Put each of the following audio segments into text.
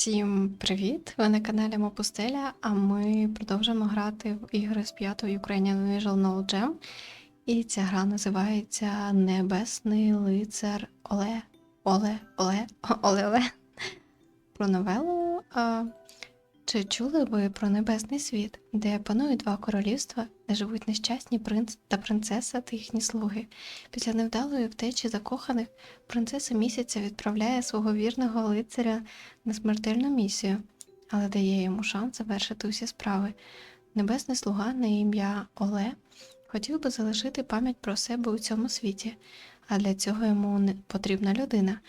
Всім привіт! Ви на каналі Мопустеля, а ми продовжуємо грати в ігри з 5 Ukrainian Visual Novel Jam. І ця гра називається Небесний лицар Оле. Оле, Оле, Оле, Оле. Про новелу. Чи чули ви про небесний світ, де панують два королівства, де живуть нещасні принц та принцеса та їхні слуги? Після невдалої втечі закоханих принцеса місяця відправляє свого вірного лицаря на смертельну місію, але дає йому шанс завершити усі справи. Небесний слуга на ім'я Оле хотів би залишити пам'ять про себе у цьому світі, а для цього йому потрібна людина,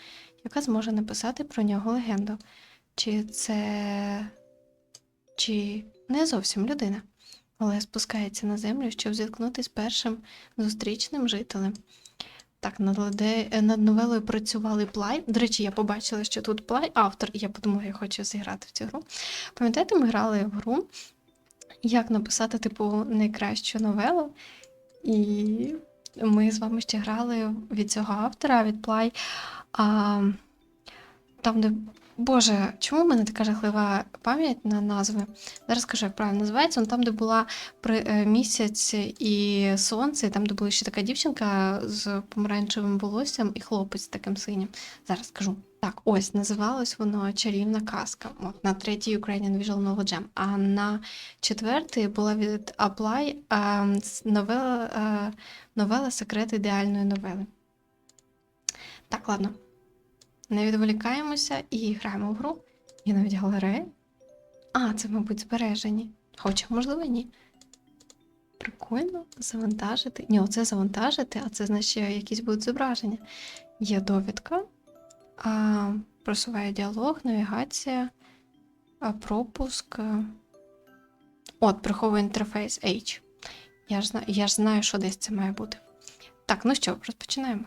яка зможе написати про нього легенду. Чи це. чи не зовсім людина. Оле спускається на землю, щоб зіткнутися з першим зустрічним жителем. Так, над, леде- над новелою працювали Плай. До речі, я побачила, що тут Плай автор, і я подумала, я хочу зіграти в цю гру. Пам'ятаєте, ми грали в гру, як написати, типу, найкращу новелу. І ми з вами ще грали від цього автора, від Плай. А, там, де. Боже, чому в мене така жахлива пам'ять на назви? Зараз скажу, як правильно називається. Ну, там, де була при, е, місяць і сонце, і там, де була ще така дівчинка з помаранчевим волоссям і хлопець таким синім. Зараз скажу. Так, ось називалось воно Чарівна казка. От на третій Ukrainian Visual Novel Jam. А на четвертий була від Apply новела, е, новела Секрет ідеальної новели. Так, ладно. Не відволікаємося і граємо в гру. Є навіть галерея. А, це, мабуть, збережені. Хоча, можливо, ні. Прикольно завантажити. Ні, оце завантажити, а це значить якісь будуть зображення. Є довідка, а, просуває діалог, навігація, а, пропуск. От, приховує інтерфейс H. Я ж, я ж знаю, що десь це має бути. Так, ну що, розпочинаємо.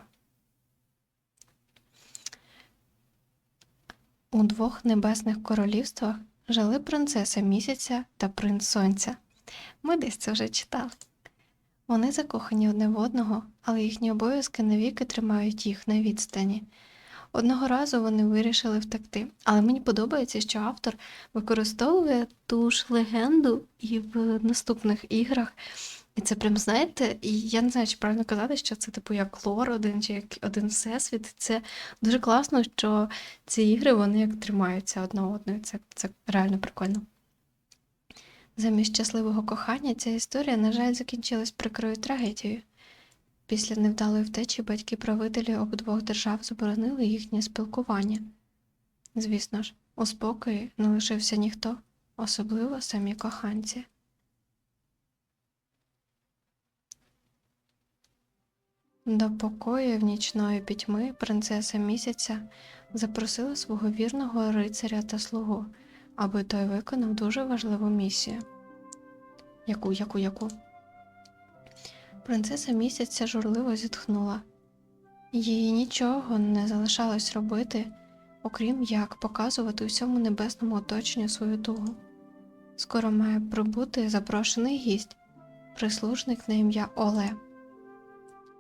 У двох небесних королівствах жили принцеса місяця та принц сонця. Ми десь це вже читали. Вони закохані одне в одного, але їхні обов'язки навіки тримають їх на відстані. Одного разу вони вирішили втекти, але мені подобається, що автор використовує ту ж легенду і в наступних іграх. І це прям, знаєте, і я не знаю, чи правильно казати, що це типу як лор один чи як один всесвіт. Це дуже класно, що ці ігри вони як тримаються одна одною. Це, це реально прикольно. Замість щасливого кохання ця історія, на жаль, закінчилась прикрою трагедією. Після невдалої втечі батьки-правителі обидвох держав заборонили їхнє спілкування. Звісно ж, у спокої не лишився ніхто, особливо самі коханці. До покоїв нічної пітьми принцеса місяця запросила свого вірного рицаря та слугу, аби той виконав дуже важливу місію. Яку, яку, яку? Принцеса місяця журливо зітхнула. Їй нічого не залишалось робити, окрім як показувати усьому небесному оточенню свою тугу. Скоро має прибути запрошений гість, прислужник на ім'я Оле.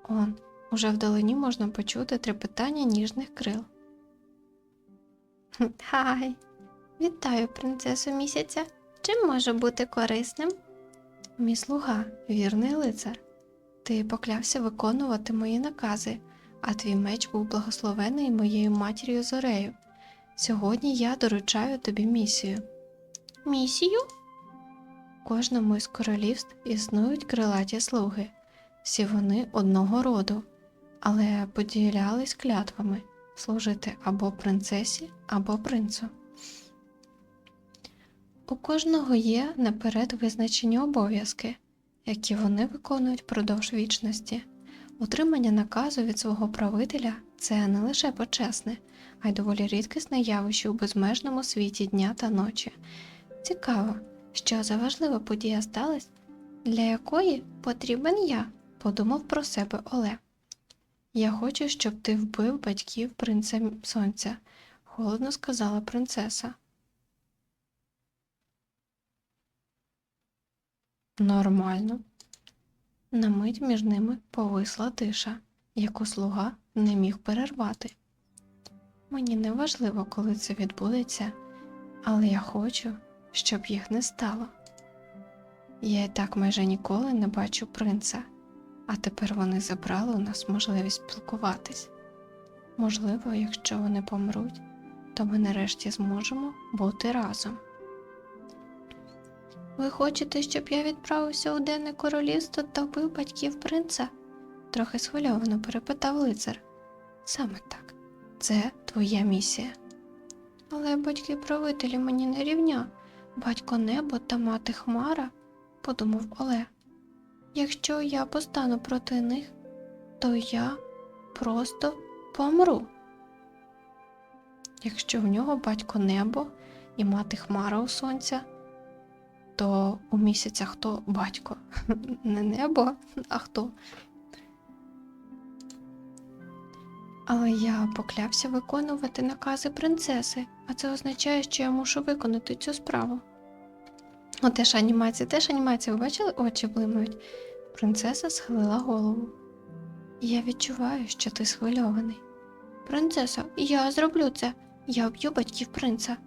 Он, уже вдалині можна почути трепетання ніжних крил. Хай, вітаю, принцесу місяця. Чим може бути корисним? Мій слуга, вірний лицар. Ти поклявся виконувати мої накази, а твій меч був благословений моєю матір'ю Зорею. Сьогодні я доручаю тобі місію. Місію? Кожному із королівств існують крилаті слуги. Всі вони одного роду, але поділялись клятвами служити або принцесі, або принцу. У кожного є наперед визначені обов'язки, які вони виконують впродовж вічності. Утримання наказу від свого правителя це не лише почесне, а й доволі рідкісне явище у безмежному світі дня та ночі. Цікаво, що за важлива подія сталася, для якої потрібен я, подумав про себе Оле. Я хочу, щоб ти вбив батьків принца сонця, холодно сказала принцеса. Нормально. На мить між ними повисла тиша, яку слуга не міг перервати. Мені не важливо, коли це відбудеться. Але я хочу, щоб їх не стало. Я і так майже ніколи не бачу принца, а тепер вони забрали у нас можливість спілкуватись. Можливо, якщо вони помруть, то ми нарешті зможемо бути разом. Ви хочете, щоб я відправився у денне королівство та вбив батьків принца? трохи схвильовано перепитав лицар. Саме так, це твоя місія. Але батьки правителі мені не рівня, батько небо та мати Хмара, подумав Олег. Якщо я постану проти них, то я просто помру. Якщо в нього батько небо і мати Хмара у сонця, то у місяця хто батько? Не небо, а хто? Але я поклявся виконувати накази принцеси, а це означає, що я мушу виконати цю справу. О, теж анімація, теж анімація, ви бачили, очі блимають. Принцеса схилила голову. Я відчуваю, що ти схвильований. Принцесо, я зроблю це. Я вб'ю батьків принца.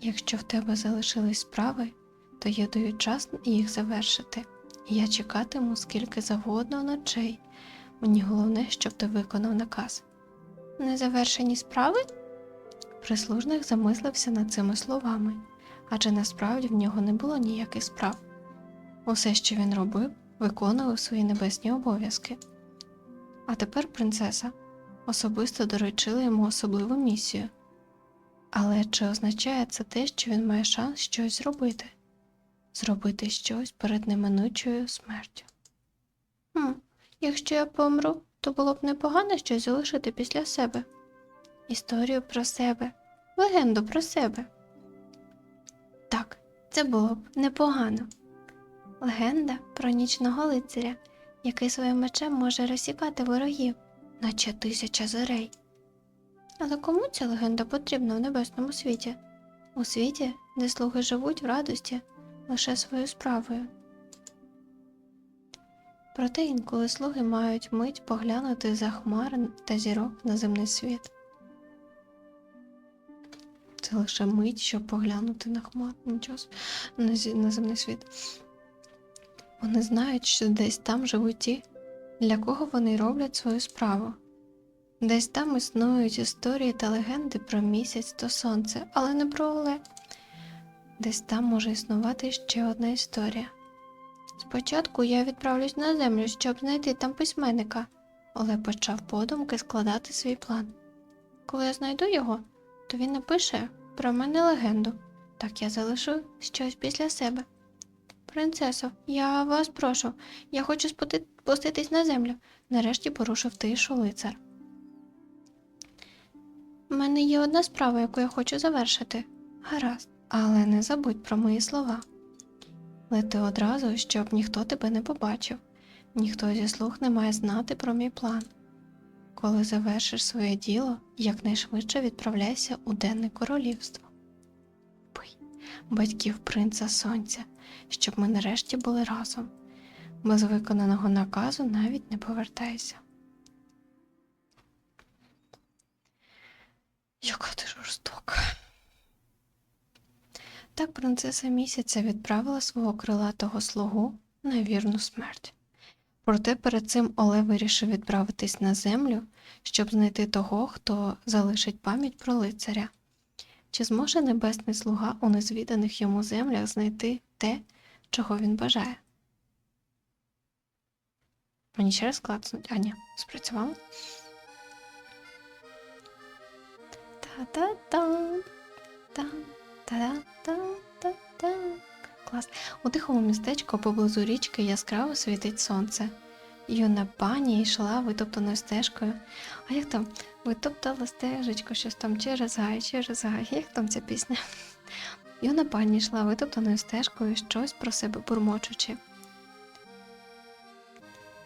Якщо в тебе залишились справи, то я даю час їх завершити. Я чекатиму скільки завгодно ночей. Мені головне, щоб ти виконав наказ. Незавершені справи? Прислужник замислився над цими словами, адже насправді в нього не було ніяких справ. Усе, що він робив, виконував свої небесні обов'язки. А тепер принцеса особисто доручила йому особливу місію. Але чи означає це те, що він має шанс щось зробити? Зробити щось перед неминучою смертю? Хм, якщо я помру, то було б непогано щось залишити після себе. Історію про себе, легенду про себе. Так, це було б непогано. Легенда про нічного лицаря, який своїм мечем може розсікати ворогів, наче тисяча зорей. Але кому ця легенда потрібна в небесному світі? У світі, де слуги живуть в радості лише своєю справою. Проте інколи слуги мають мить поглянути за хмар та зірок на земний світ. Це лише мить, щоб поглянути на хмар, на земний світ. Вони знають, що десь там живуть ті, для кого вони роблять свою справу. Десь там існують історії та легенди про місяць та сонце, але не про Оле. Десь там може існувати ще одна історія. Спочатку я відправлюсь на землю, щоб знайти там письменника, Оле почав подумки складати свій план. Коли я знайду його, то він напише про мене легенду. Так я залишу щось після себе. Принцесо, я вас прошу, я хочу спуститись на землю. Нарешті порушив тишу лицар. У мене є одна справа, яку я хочу завершити. Гаразд, але не забудь про мої слова. Лети одразу, щоб ніхто тебе не побачив, ніхто зі слуг не має знати про мій план. Коли завершиш своє діло, якнайшвидше відправляйся у денне королівство. Пий, батьків принца сонця, щоб ми нарешті були разом. Без виконаного наказу навіть не повертайся. Яка ти жорстока. Так принцеса місяця відправила свого крилатого слугу на вірну смерть. Проте перед цим Оле вирішив відправитись на землю, щоб знайти того, хто залишить пам'ять про лицаря. Чи зможе небесний слуга у незвіданих йому землях знайти те, чого він бажає? Мені ще раз клацнуть. А, ні, спрацювало. Та-та-та. Та. Та-та-та-та-та. Клас. У тихому містечку поблизу річки яскраво світить сонце. Юна пані йшла витоптаною стежкою. А як там? Витоптала стежечку, щось там через гай, через гай. Як там ця пісня? Юна пані йшла витоптаною стежкою, щось про себе бурмочучи.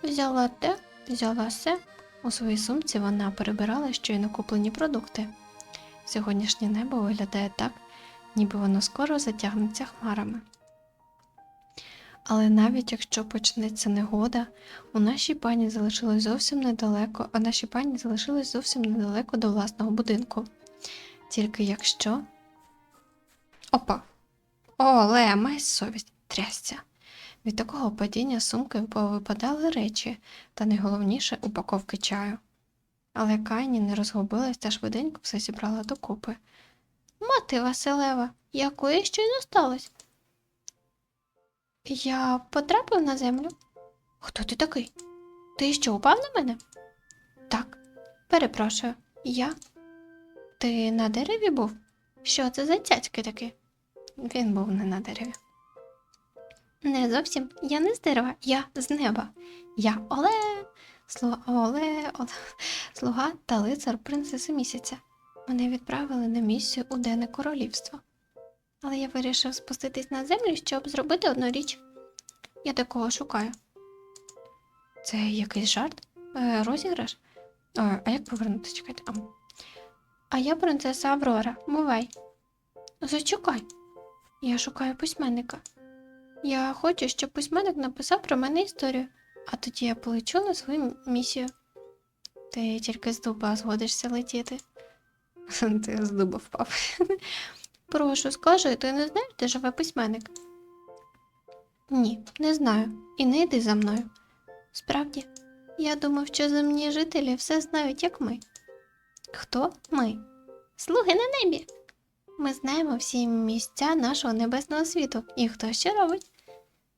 Взяла те, взяла все. У своїй сумці вона перебирала щойно куплені продукти. Сьогоднішнє небо виглядає так, ніби воно скоро затягнеться хмарами. Але навіть якщо почнеться негода, у нашій пані залишилось зовсім недалеко, а нашій пані залишилось зовсім недалеко до власного будинку. Тільки якщо Опа. Оле, май совість, трясця. Від такого падіння сумки повипадали речі, та найголовніше упаковки чаю. Але Кайні не розгубилась та швиденько все зібрала докупи. Мати Василева, якої щойно сталося? Я потрапив на землю. Хто ти такий? Ти що, упав на мене? Так, перепрошую, я. Ти на дереві був? Що це за цяцьки такі? Він був не на дереві. Не зовсім. Я не з дерева, я з неба. Я Оле, слуга Оле, Оле, слуга та лицар принцеси місяця. Мене відправили на місію у Дене королівство. Але я вирішив спуститись на землю, щоб зробити одну річ. Я такого шукаю. Це якийсь жарт? Е, розіграш? Е, а як повернутися? Чекайте. А. а я принцеса Аврора. Бувай. Зачекай. Я шукаю письменника. Я хочу, щоб письменник написав про мене історію, а тоді я полечу на свою місію. Ти тільки з дуба згодишся летіти. Ти з дуба впав. Прошу, скажи, ти не знаєш, де живе письменник? Ні, не знаю. І не йди за мною. Справді, я думав, що земні жителі все знають, як ми. Хто ми? Слуги на небі. Ми знаємо всі місця нашого небесного світу і хто що робить.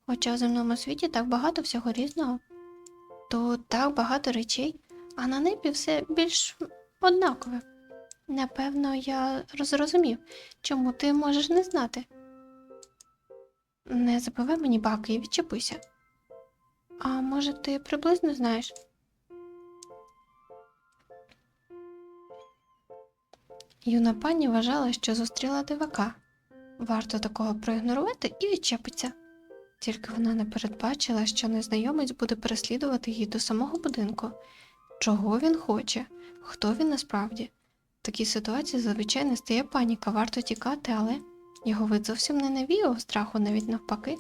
Хоча в земному світі так багато всього різного. Тут так багато речей, а на небі все більш однакове. Напевно, я розрозумів, чому ти можеш не знати. Не забивай мені баки і відчепися. А може, ти приблизно знаєш? Юна пані вважала, що зустріла дивака. Варто такого проігнорувати і відчепиться. Тільки вона не передбачила, що незнайомець буде переслідувати її до самого будинку. Чого він хоче, хто він насправді. В такій ситуації зазвичай не стає паніка, варто тікати, але його вид зовсім не навіяв страху, навіть навпаки.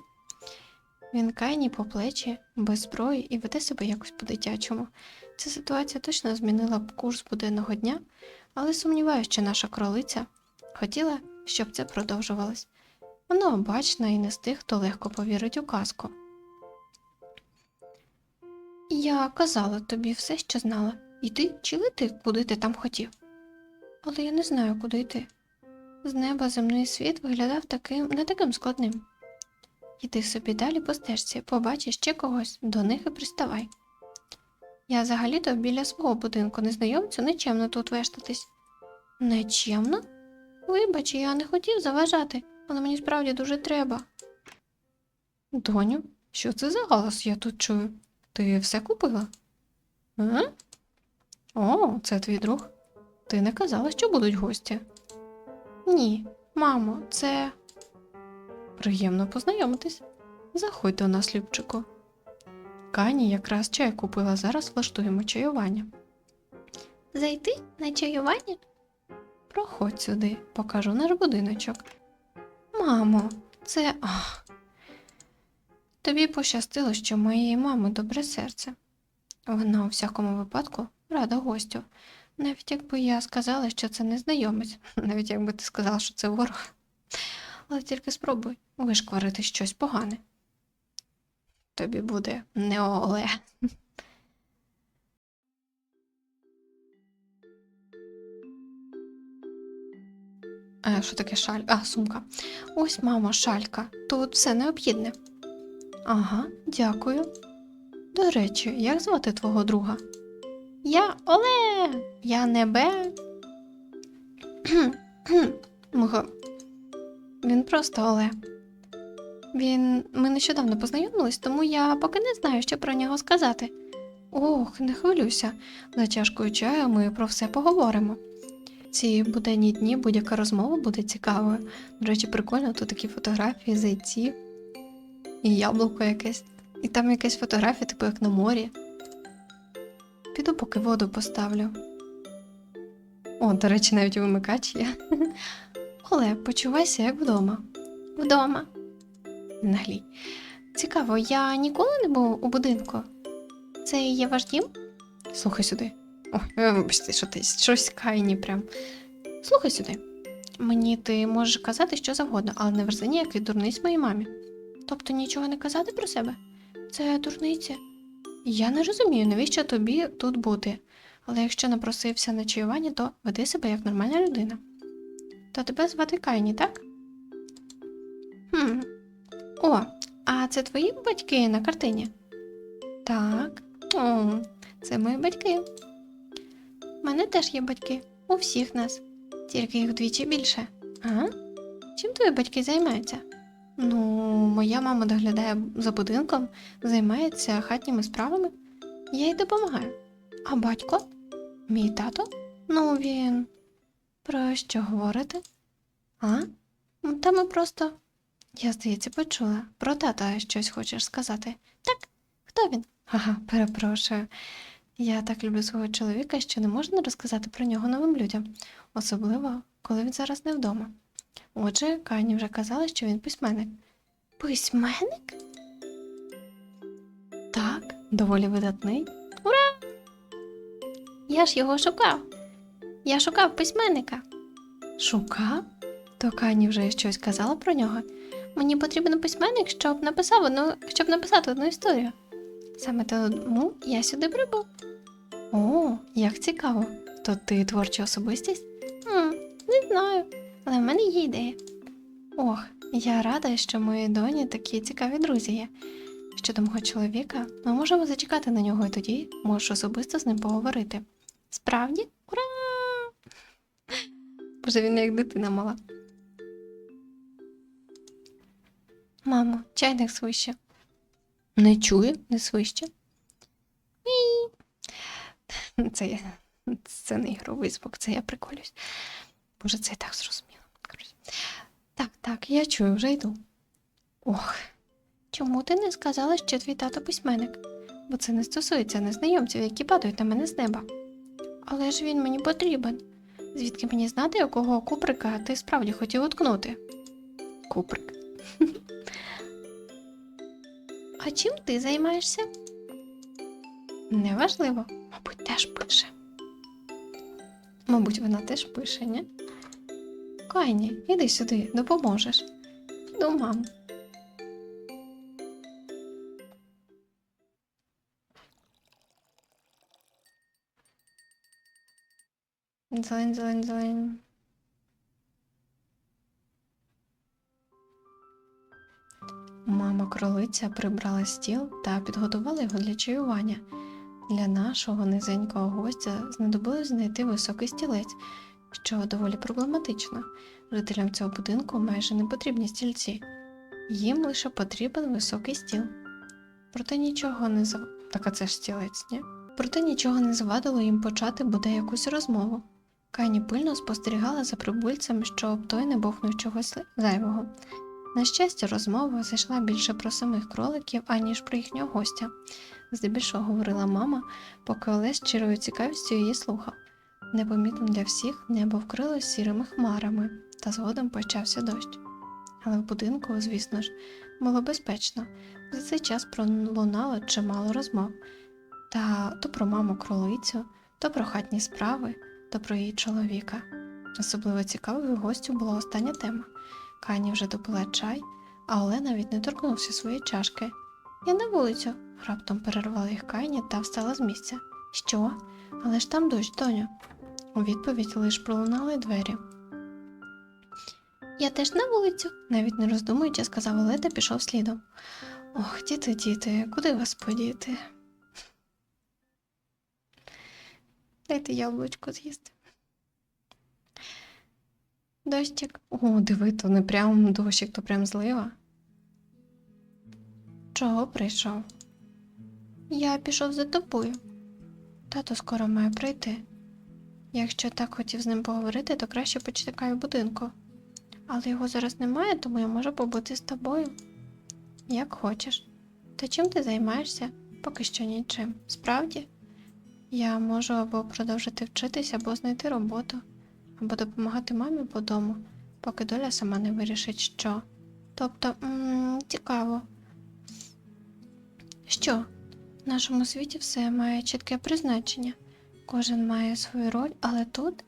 Він кайні по плечі, без зброї і веде себе якось по-дитячому. Ця ситуація точно змінила б курс буденного дня, але сумніваюся, що наша кролиця хотіла, щоб це продовжувалось. Вона обачна і не з тих, хто легко повірить у казку. Я казала тобі все, що знала. Йди чи лети, куди ти там хотів. Але я не знаю, куди йти. З неба земний світ виглядав таким не таким складним. Іди собі далі по стежці, побачиш ще когось, до них і приставай. Я взагалі-то біля свого будинку незнайомцю нечемно тут вештатись. Нечемно? Вибач, я не хотів заважати, але мені справді дуже треба. Доню, що це за галас я тут чую? Ти все купила? А? О, це твій друг. Ти не казала, що будуть гості. Ні, мамо, це. Приємно познайомитись. Заходь до нас, Любчику. Кані якраз чай купила, зараз влаштуємо чаювання. Зайти на чаювання? Проходь сюди, покажу наш будиночок. Мамо, це. Ах. Тобі пощастило, що моєї мами добре серце. Вона у всякому випадку рада гостю. Навіть якби я сказала, що це незнайомець, навіть якби ти сказала, що це ворог. Але тільки спробуй вишкварити щось погане. Тобі буде не оле. А, що таке шаль? А, сумка. Ось, мамо, шалька. Тут все необхідне. Ага, дякую. До речі, як звати твого друга? Я Оле, я небе. Мого. Він просто Оле. Він. Ми нещодавно познайомились, тому я поки не знаю, що про нього сказати. Ох, не хвилюйся. За чашкою чаю ми про все поговоримо. Ці буденні дні будь-яка розмова буде цікавою. До речі, прикольно, тут такі фотографії, зайці, і яблуко якесь. І там якась фотографія, типу як на морі. Піду поки воду поставлю. О, до речі, навіть вимикач є. Оле, почувайся як вдома. Вдома. Наглій. Цікаво, я ніколи не був у будинку. Це є ваш дім? Слухай сюди. Ой, е, вибачте, що ти щось кайні прям. Слухай сюди. Мені ти можеш казати що завгодно, але не верзи ніяких дурниць моїй мамі. Тобто нічого не казати про себе? Це дурниці. Я не розумію, навіщо тобі тут бути. Але якщо напросився на чаювання, то веди себе як нормальна людина. То тебе звати Кайні, так? Хм. О, а це твої батьки на картині? Так. О, це мої батьки. У мене теж є батьки. У всіх нас. Тільки їх вдвічі більше. А? Чим твої батьки займаються? Ну, моя мама доглядає за будинком, займається хатніми справами. Я їй допомагаю. А батько? Мій тато? Ну, він. Про що говорите? А? Та ми просто. Я, здається, почула. Про тата щось хочеш сказати. Так, хто він? Ага, перепрошую. Я так люблю свого чоловіка, що не можна розказати про нього новим людям, особливо, коли він зараз не вдома. Отже, Кані вже казала, що він письменник. Письменник? Так, доволі видатний. Ура! Я ж його шукав. Я шукав письменника. Шукав? То Кані вже щось казала про нього. Мені потрібен письменник, щоб написав одну, щоб написати одну історію. Саме тому я сюди прибув. О, як цікаво. То ти творча особистість? М, не знаю, але в мене є ідея. Ох, я рада, що моїй доні такі цікаві друзі є. Щодо мого чоловіка, ми можемо зачекати на нього і тоді можеш особисто з ним поговорити. Справді? Ура! Боже, він як дитина мала. Мамо, чайник свище. Не чую, не свище. Це, я- це не ігровий звук, це я приколюсь. Боже, це і так зрозуміло. Так, так, я чую, вже йду. Ох, чому ти не сказала, що твій тато письменник? Бо це не стосується незнайомців, які падають на мене з неба. Але ж він мені потрібен. Звідки мені знати, якого куприка ти справді хотів уткнути? Куприк. А чим ти займаєшся? Неважливо, мабуть, теж пише. Мабуть, вона теж пише, ні? Кайні, іди сюди, допоможеш. Іду, мам. Зелень, зелень, зелень. Мама кролиця прибрала стіл та підготувала його для чаювання. Для нашого низенького гостя знадобилось знайти високий стілець, що доволі проблематично. Жителям цього будинку майже не потрібні стільці. Їм лише потрібен високий стіл. Проте нічого не зав... Так це ж стілець, ні? Проте нічого не завадило їм почати буде якусь розмову. Кайні пильно спостерігала за прибульцем, щоб той не бовкнув чогось зайвого. На щастя, розмова зайшла більше про самих кроликів, аніж про їхнього гостя. Здебільшого говорила мама, поки Олесь щирою цікавістю її слухав. Непомітно для всіх небо вкрилось сірими хмарами, та згодом почався дощ. Але в будинку, звісно ж, було безпечно. За цей час пролунало чимало розмов. Та то про маму кролицю, то про хатні справи, то про її чоловіка. Особливо цікавою гостю була остання тема. Кані вже допила чай, а Олена навіть не торкнувся своєї чашки. Я на вулицю, раптом перервала їх Кайні та встала з місця. Що? Але ж там дощ, доню. У відповідь лиш пролунали двері. Я теж на вулицю, навіть не роздумуючи, сказав Олег та пішов слідом. Ох, діти, діти, куди вас подіти? Дайте яблучко з'їсти. Дощик. О, диви, то не прям дощик, то прям злива. Чого прийшов? Я пішов за тобою. Тато скоро має прийти. Якщо так хотів з ним поговорити, то краще почекай в будинку. Але його зараз немає, тому я можу побути з тобою. Як хочеш. Та чим ти займаєшся? Поки що нічим. Справді? Я можу або продовжити вчитися, або знайти роботу, або допомагати мамі по дому, поки доля сама не вирішить, що. Тобто, м цікаво. Що? В нашому світі все має чітке призначення. Кожен має свою роль, але тут,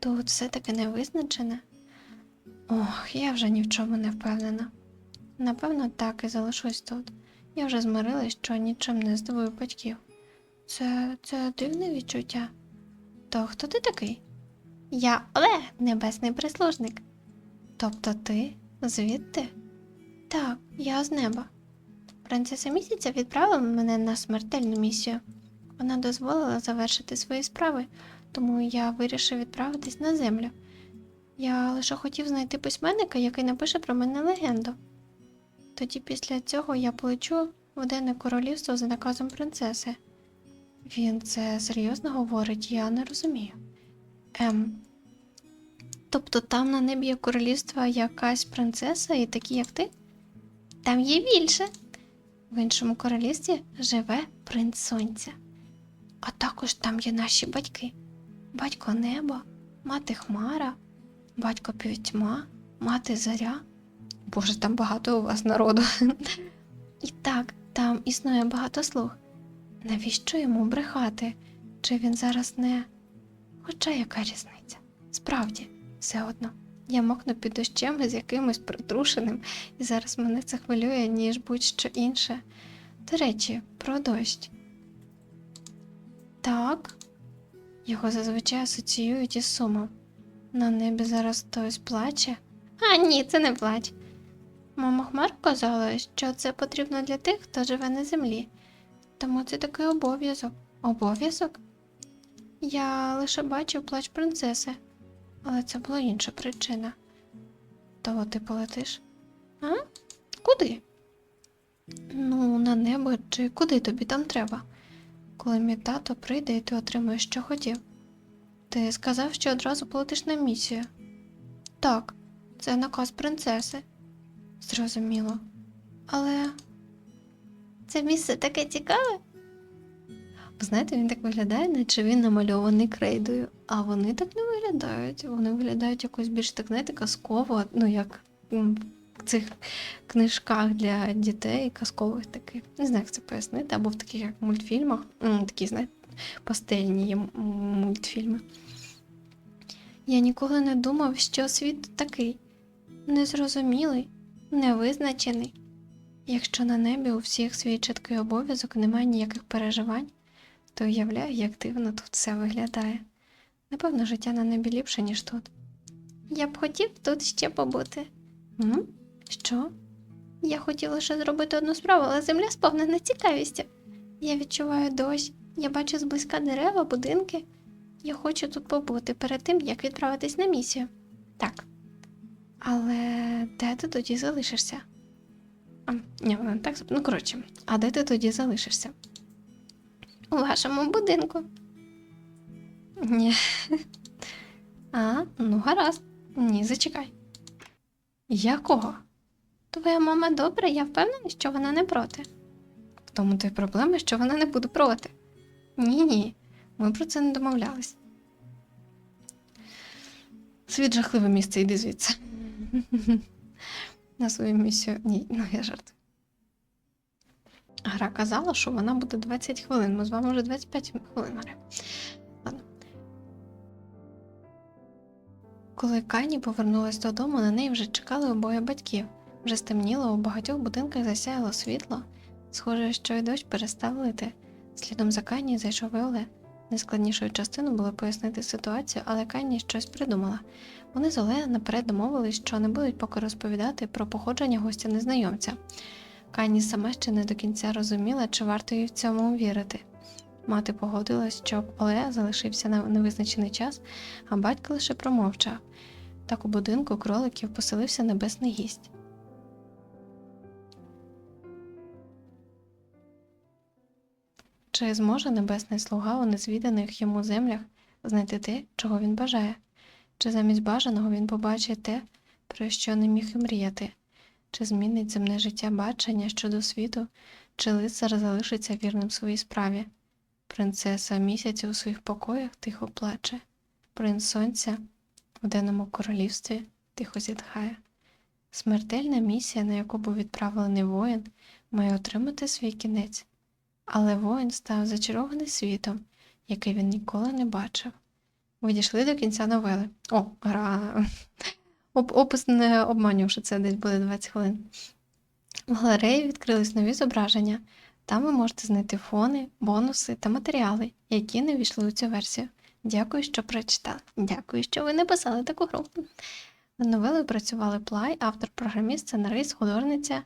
тут все таки не визначене. Ох, я вже ні в чому не впевнена. Напевно, так і залишусь тут. Я вже змирилась, що нічим не здивую батьків. Це, це дивне відчуття. То хто ти такий? Я Олег, небесний прислужник. Тобто ти звідти? Так, я з неба. Принцеса місяця відправила мене на смертельну місію. Вона дозволила завершити свої справи, тому я вирішив відправитись на землю. Я лише хотів знайти письменника, який напише про мене легенду. Тоді після цього я полечу в денне королівство за наказом принцеси. Він це серйозно говорить, я не розумію. Ем. Тобто там на небі є королівство якась принцеса і такі, як ти? Там є більше. В іншому королівстві живе принц сонця. А також там є наші батьки: батько небо, мати хмара, батько півтьма, мати зоря. Боже, там багато у вас народу. І так, там існує багато слуг. Навіщо йому брехати? Чи він зараз не. Хоча яка різниця? Справді, все одно. Я мокну під дощем з якимось притрушеним, і зараз мене це хвилює, ніж будь-що інше. До речі, про дощ. Так, його зазвичай асоціюють із сумом. На небі зараз хтось плаче. А ні, це не плач. Мама Хмар казала, що це потрібно для тих, хто живе на землі. Тому це такий обов'язок. Обов'язок? Я лише бачив плач принцеси, але це була інша причина. То ти полетиш? А? Куди? Ну, на небо чи куди тобі там треба? Коли мій тато прийде і ти отримаєш, що хотів. Ти сказав, що одразу полетиш на місію. Так, це наказ принцеси. Зрозуміло. Але це місце таке цікаве. Знаєте, він так виглядає, наче він намальований крейдою, а вони так не виглядають. Вони виглядають якось більш так, знаєте, казково, ну як цих книжках для дітей, казкових таких. Не знаю, як це пояснити, або в таких як мультфільмах, такі, знаєте, пастельні мультфільми. Я ніколи не думав, що світ такий незрозумілий, невизначений. Якщо на небі у всіх свій чіткий обов'язок немає ніяких переживань, то уявляю, як дивно тут все виглядає. Напевно, життя на небі ліпше, ніж тут. Я б хотів тут ще побути. М? Що? Я хотів лише зробити одну справу, але земля сповнена цікавістю. Я відчуваю дощ, я бачу зблизька дерева, будинки. Я хочу тут побути перед тим, як відправитись на місію. Так. Але де ти тоді залишишся? А, ні, вона так Ну, коротше, а де ти тоді залишишся? У вашому будинку. Ні. А, ну гаразд. Ні, зачекай. Якого? Твоя мама добра, я впевнена, що вона не проти. В тому то й проблема, що вона не буде проти. Ні, ні, ми про це не домовлялись. Світ жахливе місце, іди звідси. На свою місію. Ні, ну я жартую. Гра казала, що вона буде 20 хвилин. Ми з вами вже 25 хвилин. Ладно. Коли Кані повернулась додому, на неї вже чекали обоє батьків. Вже стемніло, у багатьох будинках засяяло світло. Схоже, що й дощ перестав лити. Слідом за Кані зайшов Оле. Найскладнішою частиною було пояснити ситуацію, але Кані щось придумала. Вони з Оле наперед домовились, що не будуть поки розповідати про походження гостя незнайомця. Кані сама ще не до кінця розуміла, чи варто їй в цьому вірити. Мати погодилась, щоб Оле залишився на невизначений час, а батько лише промовчав. Так у будинку кроликів поселився небесний гість. Чи зможе небесний слуга у незвіданих йому землях знайти те, чого він бажає? Чи замість бажаного він побачить те, про що не міг і мріяти? Чи змінить земне життя бачення щодо світу, чи лицар залишиться вірним своїй справі? Принцеса місяця у своїх покоях тихо плаче, принц сонця в денному королівстві тихо зітхає. Смертельна місія, на яку був відправлений воїн, має отримати свій кінець, але воїн став зачарований світом, який він ніколи не бачив. Ви дійшли до кінця новели. О, гра Оп- опис не обманював, що це десь буде 20 хвилин. В галереї відкрились нові зображення. Там ви можете знайти фони, бонуси та матеріали, які не війшли у цю версію. Дякую, що прочитали. Дякую, що ви написали таку гру. Над новелою працювали Плай, автор, програміст, сценарист, художниця,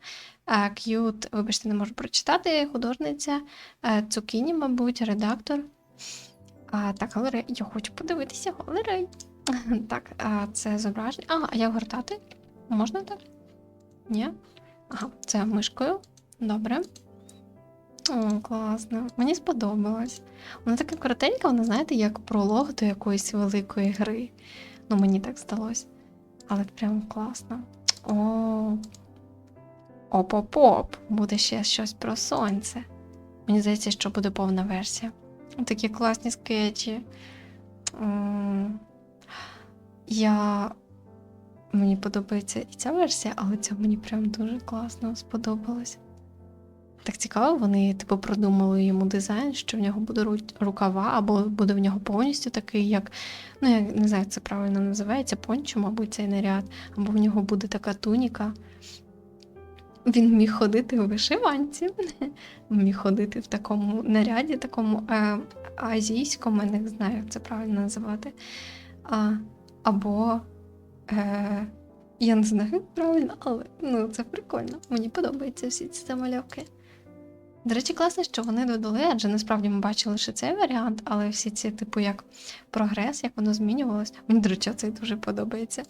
е, К'ют, вибачте, не можу прочитати, художниця, е, Цукіні, мабуть, редактор. А, так, галерея. Я хочу подивитися галерею. Так, а це зображення. А, як гортати? Можна так? Ні? Ага, це мишкою. Добре. О, класно. Мені сподобалось. Вона така коротенька, вона, знаєте, як пролог до якоїсь великої гри. Ну, мені так здалось. Але прям класно. О. Оп-оп-оп. Буде ще щось про сонце. Мені здається, що буде повна версія. Такі класні скетчі. Я. Мені подобається і ця версія, але ця мені прям дуже класно сподобалась. Так цікаво, вони типу продумали йому дизайн, що в нього буде рукава, або буде в нього повністю такий, як. Ну, я не знаю, як це правильно називається, пончо, мабуть, цей наряд, або в нього буде така туніка. Він міг ходити у вишиванці, міг ходити в такому наряді, такому е, азійському, я не знаю, як це правильно називати. А, або е, я не знаю, як правильно, але ну, це прикольно. Мені подобаються всі ці замальовки. До речі, класно, що вони додали, адже насправді ми бачили лише цей варіант, але всі ці, типу, як прогрес, як воно змінювалось. Мені, до речі, цей дуже подобається.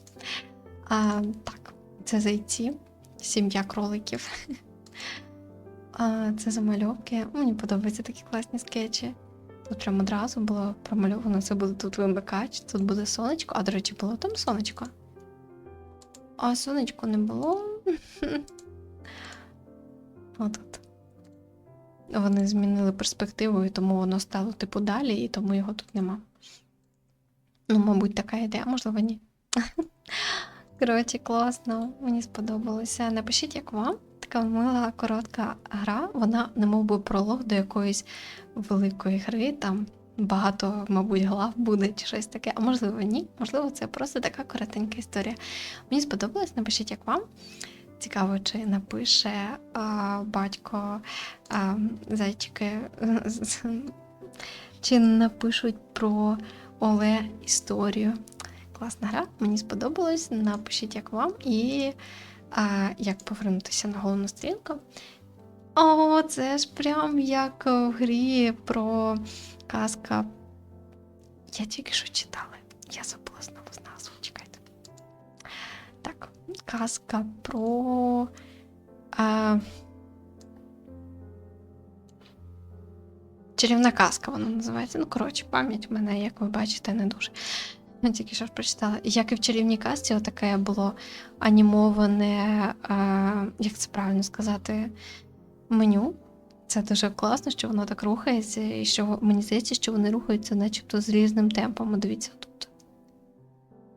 А, так, це зайці, сім'я кроликів. А, це замальовки. Мені подобаються такі класні скетчі. Тут прямо одразу було промальовано, це буде тут вимикач, тут буде сонечко. А, до речі, було там сонечко. А сонечко не було. Отут. Вони змінили перспективу, і тому воно стало типу далі, і тому його тут нема. Ну, мабуть, така ідея, можливо, ні. Коротше, класно, мені сподобалося. Напишіть, як вам. Така мила коротка гра, вона немов би пролог до якоїсь великої гри, там багато, мабуть, глав буде чи щось таке, а можливо, ні. Можливо, це просто така коротенька історія. Мені сподобалось, напишіть, як вам. Цікаво, чи напише а, батько а, зайчики, чи напишуть про Оле історію. Класна гра, мені сподобалось. Напишіть, як вам, і а, як повернутися на головну стрінку. О, це ж прям як в грі про казка. Я тільки що читала. Я забула казка про. А... Чарівна казка вона називається. Ну, коротше, пам'ять в мене, як ви бачите, не дуже. Я тільки що ж прочитала. Як і в чарівній казці, отаке було анімоване, а, як це правильно сказати, меню. Це дуже класно, що воно так рухається, і що мені здається, що вони рухаються, начебто, з різним темпом. Дивіться.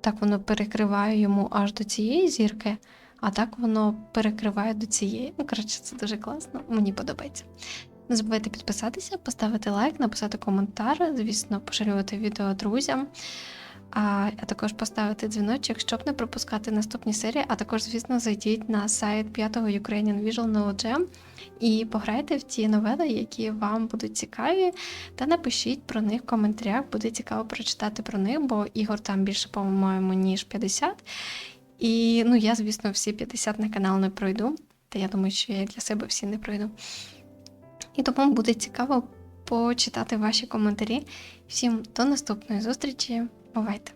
Так воно перекриває йому аж до цієї зірки, а так воно перекриває до цієї. Ну, коротше, це дуже класно, мені подобається. Не забувайте підписатися, поставити лайк, написати коментар, звісно, поширювати відео друзям. А, також поставити дзвіночок, щоб не пропускати наступні серії. А також, звісно, зайдіть на сайт 5-го Ukrainian Visual No Jam і пограйте в ті новели, які вам будуть цікаві, та напишіть про них в коментарях. Буде цікаво прочитати про них, бо ігор там більше, по-моєму, ніж 50. І ну, я, звісно, всі 50 на канал не пройду. Та я думаю, що я для себе всі не пройду. І тому буде цікаво почитати ваші коментарі. Всім до наступної зустрічі. Бувайте!